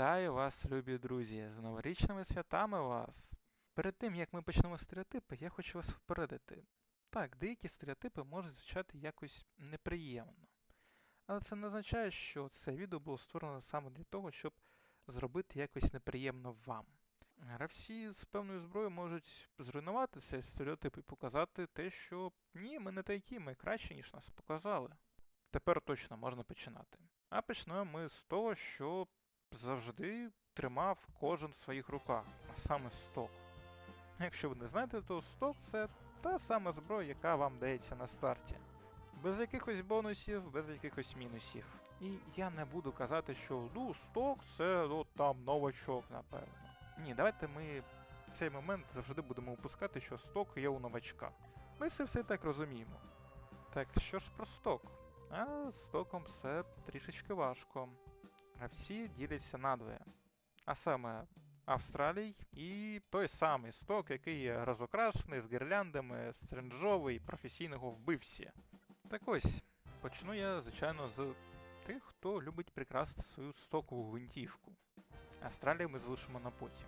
Вітаю вас, любі друзі, з новорічними святами вас! Перед тим як ми почнемо стереотипи, я хочу вас попередити. Так, деякі стереотипи можуть звучати якось неприємно. Але це не означає, що це відео було створено саме для того, щоб зробити якось неприємно вам. Гравці з певною зброєю можуть зруйнувати цей стереотип і показати те, що ні, ми не такі, ми краще, ніж нас показали. Тепер точно можна починати. А почнемо ми з того, що завжди тримав кожен в своїх руках, а саме сток. Якщо ви не знаєте, то сток це та сама зброя, яка вам дається на старті. Без якихось бонусів, без якихось мінусів. І я не буду казати, що ну, сток це ну, там новачок, напевно. Ні, давайте ми в цей момент завжди будемо опускати, що сток є у новачка. Ми все все так розуміємо. Так, що ж про сток? А з стоком все трішечки важко. Гравці діляться надвоє. А саме Австралій і той самий сток, який розокрашений з гірляндами, стринжовий, професійного вбивці. Так ось, почну я, звичайно, з тих, хто любить прикрасити свою стокову гвинтівку. Австралію ми залишимо на потім.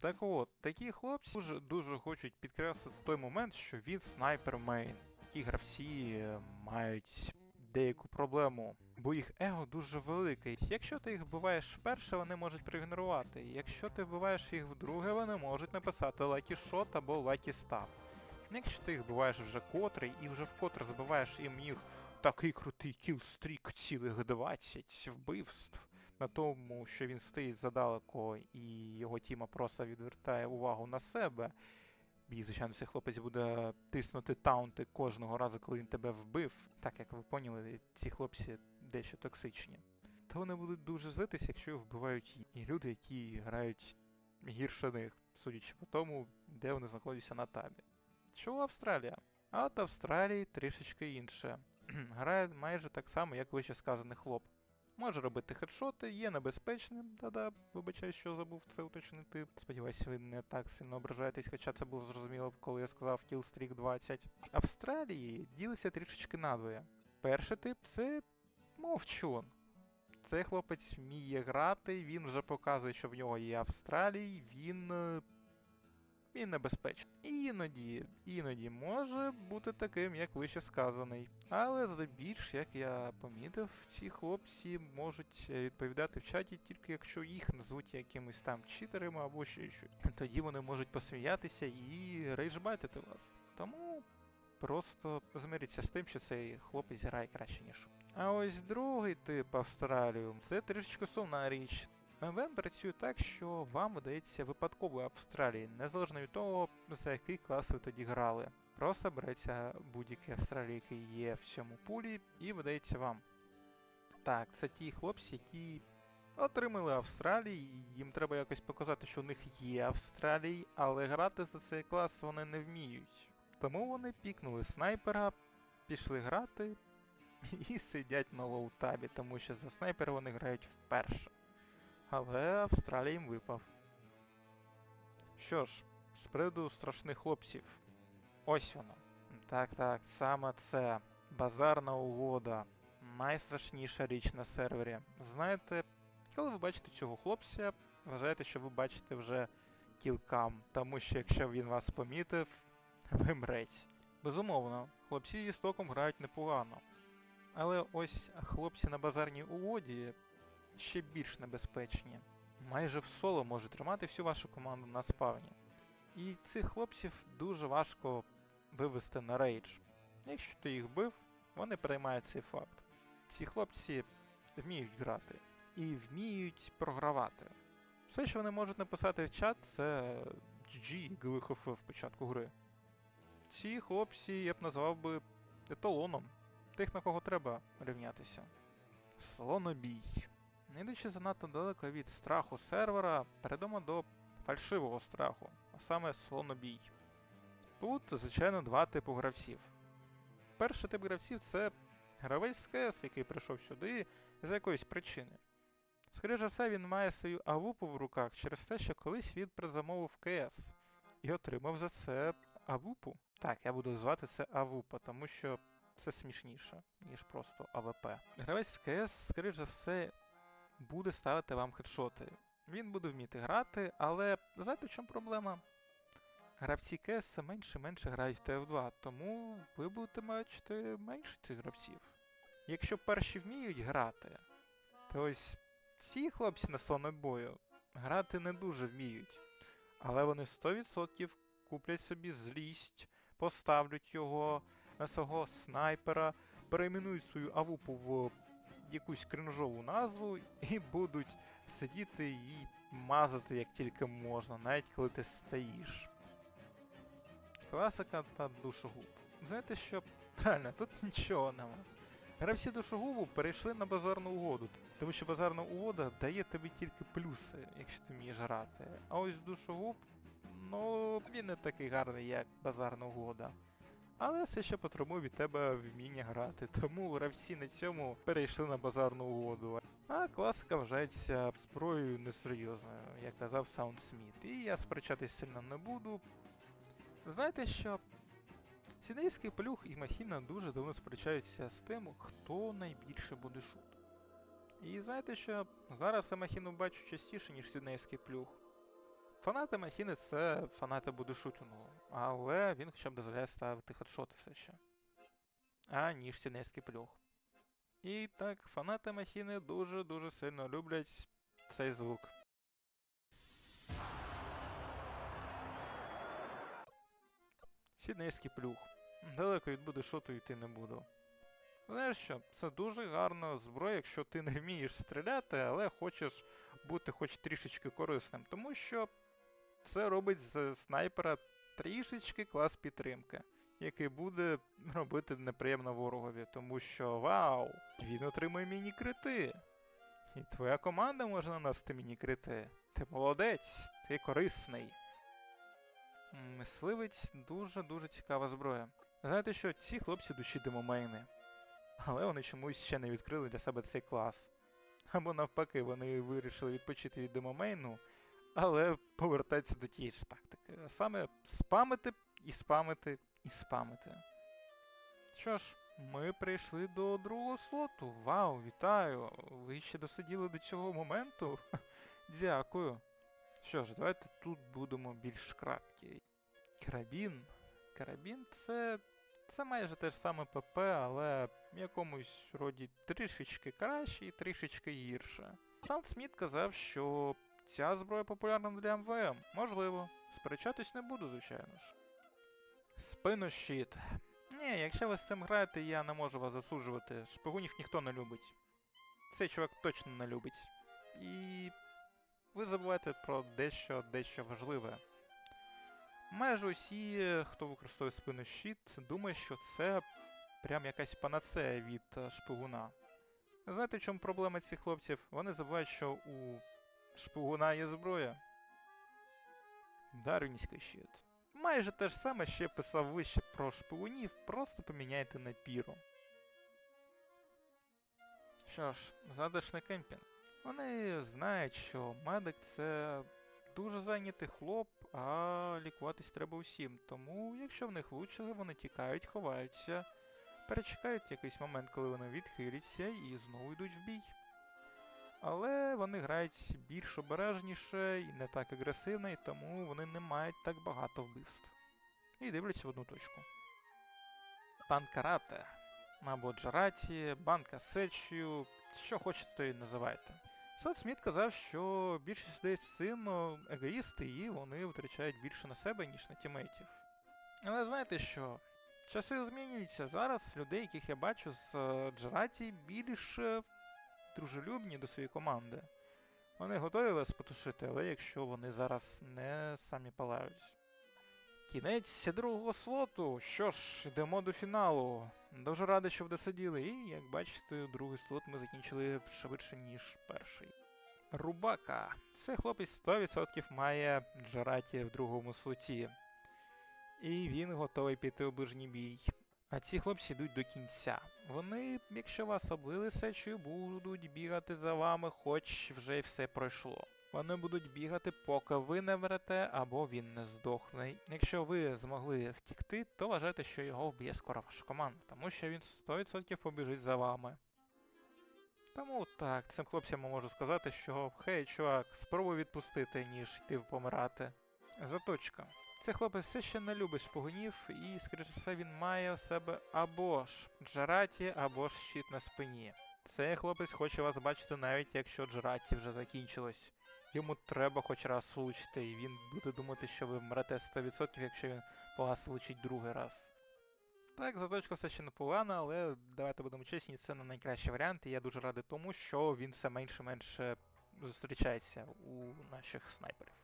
Так от, такі хлопці дуже дуже хочуть підкреслити той момент, що він снайпер мейн. Ті гравці е, мають деяку проблему, бо їх его дуже велике. Якщо ти їх вбиваєш вперше, вони можуть проігнорувати. Якщо ти вбиваєш їх вдруге, вони можуть написати Lucky Shot або Lucky Stab. Якщо ти їх вбиваєш вже котрий і вже вкотре забиваєш їм їх такий крутий кілстрік цілих 20 вбивств. На тому, що він стоїть задалеко і його тіма просто відвертає увагу на себе. І, звичайно, цей хлопець буде тиснути таунти кожного разу, коли він тебе вбив. Так як ви поняли, ці хлопці дещо токсичні. То вони будуть дуже злитись, якщо вбивають і люди, які грають гірше них, судячи по тому, де вони знаходяться на табі. Що Австралія? А от Австралії трішечки інше. Грає майже так само, як вище сказаний хлоп. Може робити хедшоти, є небезпечним, да-да, вибачаю, що забув це уточнити. Сподіваюсь, ви не так сильно ображаєтесь, хоча це було зрозуміло, коли я сказав Killstreak 20. Австралії ділиться трішечки надвоє. Перший тип це мовчун. Цей хлопець вміє грати, він вже показує, що в нього є Австралій, він. Він небезпечний. Іноді, іноді може бути таким, як вище сказаний. Але здебільш, як я помітив, ці хлопці можуть е, відповідати в чаті тільки якщо їх назвуть якимось там читерами або ще щось. Тоді вони можуть посміятися і рейджбайтити вас. Тому просто змиріться з тим, що цей хлопець грає краще, ніж. А ось другий тип Австралію це трішечки сумна річ. МВМ працює так, що вам видається випадковою Австралії, незалежно від того, за який клас ви тоді грали. Просто береться будь-який Австралій, який є в цьому пулі, і видається вам. Так, це ті хлопці, які отримали Австралії, їм треба якось показати, що у них є Австралії, але грати за цей клас вони не вміють. Тому вони пікнули снайпера, пішли грати і сидять на лоу-табі, тому що за снайпера вони грають вперше. Але Австралія їм випав. Що ж, з приводу страшних хлопців. Ось воно. Так, так, саме це. Базарна угода. Найстрашніша річ на сервері. Знаєте, коли ви бачите цього хлопця, вважайте, що ви бачите вже кілкам, тому що якщо він вас помітив, ви мрець. Безумовно, хлопці зі стоком грають непогано. Але ось хлопці на базарній угоді ще більш небезпечні. Майже в соло може тримати всю вашу команду на спавні. І цих хлопців дуже важко вивести на рейдж. Якщо ти їх бив, вони приймають цей факт. Ці хлопці вміють грати і вміють програвати. Все, що вони можуть написати в чат, це GG ГЛХФ в початку гри. Ці хлопці я б назвав би еталоном тих, на кого треба рівнятися. Слонобій. Не йдучи занадто далеко від страху сервера, перейдемо до фальшивого страху, а саме слонобій. Тут, звичайно, два типи гравців. Перший тип гравців це гравець з КС, який прийшов сюди з якоїсь причини. Скоріше за все, він має свою авупу в руках через те, що колись він призамовив КС і отримав за це авупу. Так, я буду звати це авупа, тому що це смішніше, ніж просто АВП. Гравець з КС, скоріш за все, буде ставити вам хедшоти. Він буде вміти грати, але знаєте, в чому проблема? Гравці КС менше менше грають в TF2, тому ви будете бачити менше цих гравців. Якщо перші вміють грати, то ось ці хлопці на слонобою грати не дуже вміють. Але вони 100% куплять собі злість, поставлять його на свого снайпера, перейменують свою авупу в якусь кринжову назву і будуть сидіти і мазати як тільки можна, навіть коли ти стоїш. Класика та душогуб. Знаєте що? Правильно, тут нічого нема. Гравці душогубу перейшли на базарну угоду, тому що базарна угода дає тобі тільки плюси, якщо ти вмієш грати. А ось душогуб, ну, він не такий гарний, як базарна угода. Але все ще потребує від тебе вміння грати, тому гравці на цьому перейшли на базарну угоду. А класика вважається зброєю несерйозною, як казав Саунд. І я сперечатись сильно не буду. Знаєте що? Сідейський плюх і Махіна дуже давно сперечаються з тим, хто найбільше буде шут. І знаєте що? Зараз я Махіну бачу частіше, ніж Сіднейський плюх. Фанати Махіни це фанати будешутінгу, але він хоча б дозволяє ставити хедшоти все ще. А ніж Сіднейський плюх. І так, фанати Махіни дуже-дуже сильно люблять цей звук. Сіднейський плюх. Далеко від будешоту йти не буду. Знаєш що, це дуже гарна зброя, якщо ти не вмієш стріляти, але хочеш бути хоч трішечки корисним, тому що це робить з снайпера трішечки клас підтримки, який буде робити неприємно ворогові, тому що вау, він отримує міні-крити. І твоя команда може нанести міні-крити. Ти молодець, ти корисний. Мисливець дуже-дуже цікава зброя. Знаєте що, ці хлопці душі демомейни. Але вони чомусь ще не відкрили для себе цей клас. Або навпаки, вони вирішили відпочити від демомейну, але повертаються до тієї ж тактики. А саме спамити і спамити і спамити. Що ж, ми прийшли до другого слоту. Вау, вітаю! Ви ще досиділи до цього моменту? Дякую. Що ж, давайте тут будемо більш краткі. Карабін. Карабін це. Це майже те ж саме ПП, але в якомусь роді трішечки краще і трішечки гірше. Сам Сміт казав, що ця зброя популярна для МВМ. Можливо. Сперечатись не буду, звичайно ж. Спинощит. Ні, якщо ви з цим граєте, я не можу вас засуджувати. Шпигунів ніхто не любить. Цей чувак точно не любить. І ви забуваєте про дещо дещо важливе. Майже усі, хто використовує спину щит, думає, що це прям якась панацея від е, шпигуна. Знаєте, в чому проблема цих хлопців? Вони забувають, що у шпигуна є зброя. Дарвінський щит. Майже те ж саме, що я писав вище про шпигунів, просто поміняйте на піру. Що ж, затишний кемпінг. Вони знають, що медик це дуже зайнятий хлоп, а лікуватись треба усім. Тому, якщо в них влучили, вони тікають, ховаються, перечекають якийсь момент, коли вони відхиляться і знову йдуть в бій. Але вони грають більш обережніше і не так агресивно, і тому вони не мають так багато вбивств. І дивляться в одну точку. Пан Карате, або Джараті, банка Сечію, що хочете, то і називайте. Сет Сміт казав, що більшість людей з цим егоїсти, і вони витрачають більше на себе, ніж на тімейтів. Але знаєте що? Часи змінюються. Зараз людей, яких я бачу з е, Джараті, більш е, дружелюбні до своєї команди. Вони готові вас потушити, але якщо вони зараз не самі палають. Кінець другого слоту. Що ж, йдемо до фіналу. Дуже радий, що ви досиділи. І, як бачите, другий слот ми закінчили швидше, ніж перший. Рубака. Цей хлопець 100% має Джараті в другому слоті. І він готовий піти у ближній бій. А ці хлопці йдуть до кінця. Вони, якщо вас облили сечою, будуть бігати за вами, хоч вже й все пройшло. Вони будуть бігати, поки ви не вмрете або він не здохне. Якщо ви змогли втікти, то вважайте, що його вб'є скоро ваша команда, тому що він 100% побіжить за вами. Тому так, цим хлопцям можу сказати, що хей, чувак, спробуй відпустити, ніж йти помирати. Заточка. Цей хлопець все ще не любить шпигунів, і, скоріш за все, він має у себе або ж джераті, або ж щит на спині. Цей хлопець хоче вас бачити навіть якщо джераті вже закінчилось. Йому треба хоч раз влучити, і він буде думати, що ви вмрете 100%, якщо він по вас влучить другий раз. Так, заточка все ще непогана, але давайте будемо чесні, це не найкращий варіант, і я дуже радий тому, що він все менше-менше зустрічається у наших снайперів.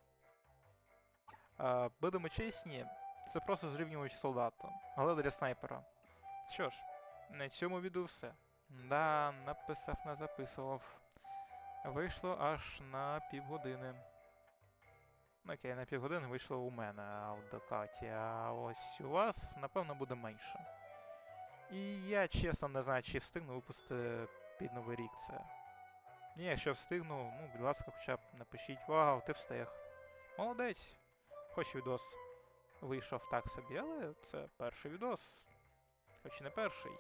А, будемо чесні, це просто зрівнювач солдата, але для снайпера. Що ж, на цьому відео все. Да, написав, не записував. Вийшло аж на півгодини. Окей, на півгодини вийшло у мене аудокаті, а ось у вас, напевно, буде менше. І я чесно не знаю, чи встигну випустити під новий рік це. І якщо встигну, ну, будь ласка, хоча б напишіть, вау, ти встиг. Молодець. Хоч відос вийшов так собі, але це перший відос. Хоч не перший,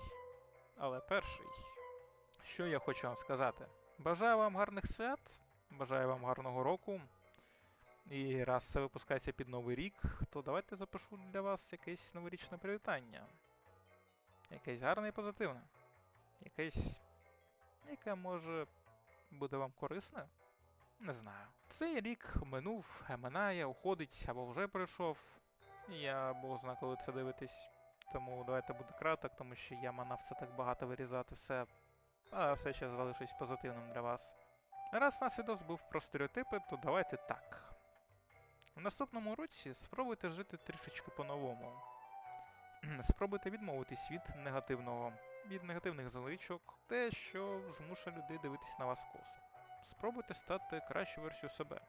але перший. Що я хочу вам сказати? Бажаю вам гарних свят, бажаю вам гарного року. І раз це випускається під Новий рік, то давайте запишу для вас якесь новорічне привітання. Якесь гарне і позитивне. Якесь. яке може буде вам корисне? Не знаю. Цей рік минув, минає, уходить або вже пройшов. Я бог зна, коли це дивитесь. Тому давайте буде краток, тому що я манав це так багато вирізати все. А все ще залишусь позитивним для вас. Раз наш відос був про стереотипи, то давайте так. В наступному році спробуйте жити трішечки по-новому. Спробуйте відмовитись від негативного, від негативних звичок, те, що змушує людей дивитись на вас косо. Спробуйте стати кращою версією себе.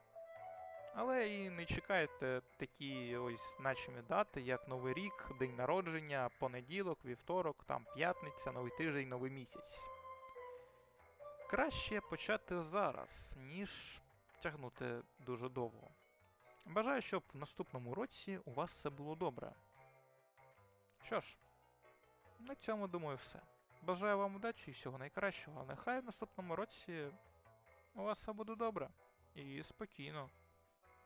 Але і не чекайте такі ось значимі дати, як Новий рік, день народження, понеділок, вівторок, там п'ятниця, новий тиждень, новий місяць. Краще почати зараз, ніж тягнути дуже довго. Бажаю, щоб в наступному році у вас все було добре. Що ж, на цьому думаю все. Бажаю вам удачі і всього найкращого, нехай в наступному році у вас все буде добре і спокійно.